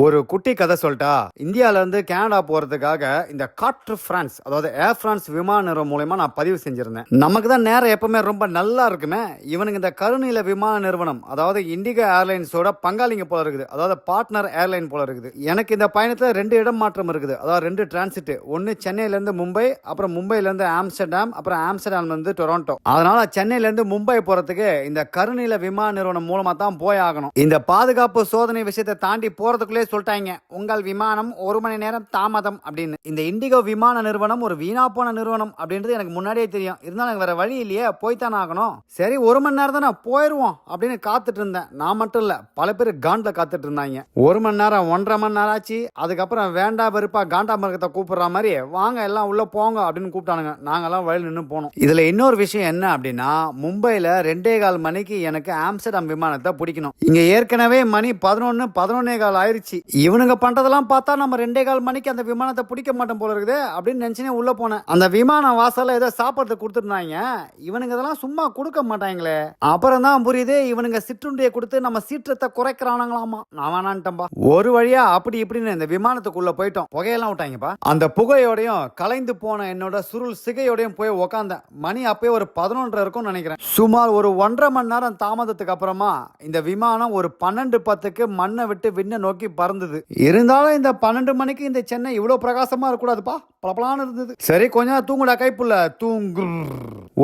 ஒரு குட்டி கதை சொல்லிட்டா இந்தியாவிலேருந்து கனடா போகிறதுக்காக இந்த காற்று ஃப்ரான்ஸ் அதாவது ஏர் ஃப்ரான்ஸ் விமான நிறுவனம் மூலயமா நான் பதிவு செஞ்சுருந்தேன். நமக்கு தான் நேரம் எப்பவுமே ரொம்ப நல்லா இருக்குமே. இவனுக்கு இந்த கருநில விமான நிறுவனம் அதாவது இண்டிகோ ஏர்லைன்ஸோட பங்காளிங்க போல இருக்குது. அதாவது பார்ட்னர் ஏர்லைன் போல இருக்குது. எனக்கு இந்த பயணத்தில் ரெண்டு இடம் மாற்றம் இருக்குது. அதாவது ரெண்டு டிரான்சிட் ஒன்று சென்னையிலேருந்து மும்பை அப்புறம் மும்பையிலேருந்து ஆம்ஸ்டர்டாம் அப்புறம் ஆம்ஸ்டர்டாம்லேருந்து டொரண்டோ. அதனால சென்னையிலேருந்து மும்பை போகிறதுக்கு இந்த கருநில விமான நிறுவனம் மூலமாக தான் போய் ஆகணும். இந்த பாதுகாப்பு சோதனை விஷயத்தை தாண்டி போகிறதுக்குள்ளே சொல்லிட்டாங்க. உங்கள் விமானம் ஒரு மணி நேரம் தாமதம் அப்படின்னு. இந்த இண்டிகோ விமான நிறுவனம் ஒரு வீணா போன நிறுவனம் அப்படின்றது எனக்கு முன்னாடியே தெரியும். இருந்தாலும் எனக்கு வேற வழி இல்லையே போய்த்தானே ஆகணும். சரி ஒரு மணி நேரம் தானே போயிடுவோம் அப்படின்னு காத்துட்டு இருந்தேன். நான் மட்டும் இல்ல பல பேர் காண்டில் காத்துட்டு இருந்தாங்க. ஒரு மணி நேரம் ஒன்றரை மணி நேரம் ஆச்சு. அதுக்கப்புறம் வேண்டா வெறுப்பா காண்டா மரகத்தை கூப்பிடுற மாதிரி வாங்க எல்லாம் உள்ள போங்க அப்படின்னு கூப்பிட்டானுங்க. நாங்கெல்லாம் வழி நின்று போனோம். இதுல இன்னொரு விஷயம் என்ன அப்படின்னா மும்பைல ரெண்டே கால் மணிக்கு எனக்கு ஆம்ஸ்டர்டாம் விமானத்தை பிடிக்கணும். இங்க ஏற்கனவே மணி பதினொன்னு பதினொன்னே கால் ஆயிருச்சு. இவனுங்க பண்றதெல்லாம் பார்த்தா நம்ம ரெண்டே கால் மணிக்கு அந்த விமானத்தை பிடிக்க மாட்டோம் போல இருக்குது அப்படின்னு நினைச்சுனே உள்ள போனேன். அந்த விமானம் வாசல்ல ஏதோ சாப்பாடு கொடுத்துருந்தாங்க. இவனுங்க இதெல்லாம் சும்மா கொடுக்க மாட்டாங்களே. அப்புறம் தான் புரியுது இவனுங்க சிற்றுண்டியை கொடுத்து நம்ம சீற்றத்தை குறைக்கிறானுங்களாமா. நான் வேணான்ட்டம்பா ஒரு வழியா அப்படி இப்படின்னு இந்த விமானத்துக்குள்ள போயிட்டோம். புகையெல்லாம் விட்டாங்கப்பா. அந்த புகையோடையும் கலைந்து போன என்னோட சுருள் சிகையோடையும் போய் உக்காந்தேன் மணி அப்பயே ஒரு பதினொன்றரை இருக்கும்னு நினைக்கிறேன். சுமார் ஒரு ஒன்றரை மணி நேரம் தாமதத்துக்கு அப்புறமா இந்த விமானம் ஒரு பன்னெண்டு பத்துக்கு மண்ணை விட்டு விண்ணை நோக்கி பறந்தது. இருந்தாலும் இந்த பன்னெண்டு மணிக்கு இந்த சென்னை இவ்வளோ பிரகாசமாக இருக்கக்கூடாதுப்பா. பளபளான்னு இருந்தது. சரி கொஞ்ச நேரம் தூங்குடா கைப்புள்ள. தூங்கு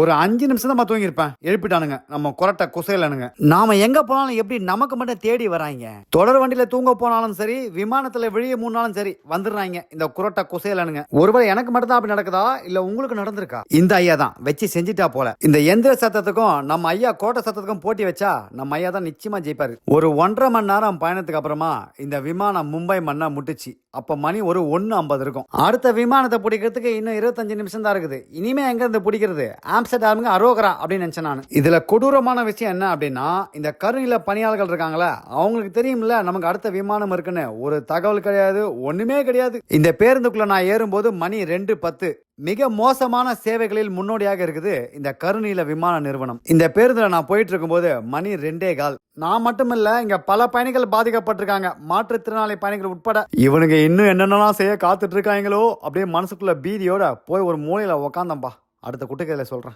ஒரு அஞ்சு நிமிஷம் தான் தூங்கியிருப்பேன். எழுப்பிட்டானுங்க. நம்ம குரட்டை குசையிலனுங்க. நாம எங்க போனாலும் எப்படி நமக்கு மட்டும் தேடி வராங்க? தொடர் வண்டியில தூங்க போனாலும் சரி விமானத்துல வெளியே மூணாலும் சரி வந்துடுறாங்க. இந்த குரட்டை குசையிலனுங்க. ஒருவேளை எனக்கு மட்டும் தான் அப்படி நடக்குதா? இல்ல உங்களுக்கு நடந்திருக்கா? இந்த ஐயா தான். வச்சு செஞ்சுட்டா போல. இந்த எந்திர சத்தத்துக்கும் நம்ம ஐயா கோட்டை சத்தத்துக்கும் போட்டி வச்சா நம்ம ஐயா தான் நிச்சயமா ஜெயிப்பாரு. ஒரு ஒன்றரை மணி நேரம் பயணத்துக்கு அப்புறமா இந்த விமானம் மும்பை மண்ணா முட்டுச்சு. அப்ப மணி ஒரு ஒன்னு ஐம்பது இருக்கும். அடுத்த விமானத்தை பிடிக்கிறதுக்கு இன்னும் இருபத்தஞ்சு நிமிஷம் தான் இருக்குது. இனிமே எங்க இருந்து பிடிக்கிறது? ஆம்ஸ்டர்டாமுக்கு அரோகரா அப்படின்னு நினைச்சேன் நான். இதுல கொடூரமான விஷயம் என்ன அப்படின்னா இந்த கருநில பணியாளர்கள் இருக்காங்களே அவங்களுக்கு தெரியும்ல நமக்கு அடுத்த விமானம் இருக்குன்னு. ஒரு தகவல் கிடையாது ஒண்ணுமே கிடையாது. இந்த பேருந்துக்குள்ள நான் ஏறும்போது மணி ரெண்டு பத்து. மிக மோசமான சேவைகளில் முன்னோடியாக இருக்குது இந்த கருநீல விமான நிறுவனம். இந்த பேருந்துல நான் போயிட்டு இருக்கும்போது மணி ரெண்டே கால். நான் மட்டும் இல்லை இங்க பல பயணிகள் பாதிக்கப்பட்டிருக்காங்க. மாற்றுத்திறனாளி பயணிகள் உட்பட இவனுங்க இன்னும் என்னென்னலாம் செய்ய காத்துட்டு இருக்காங்களோ அப்படியே மனசுக்குள்ள பீதியோட போய் ஒரு மூலையில உக்காந்தம்பா. அடுத்த குட்டுக்கையில் சொல்றேன்.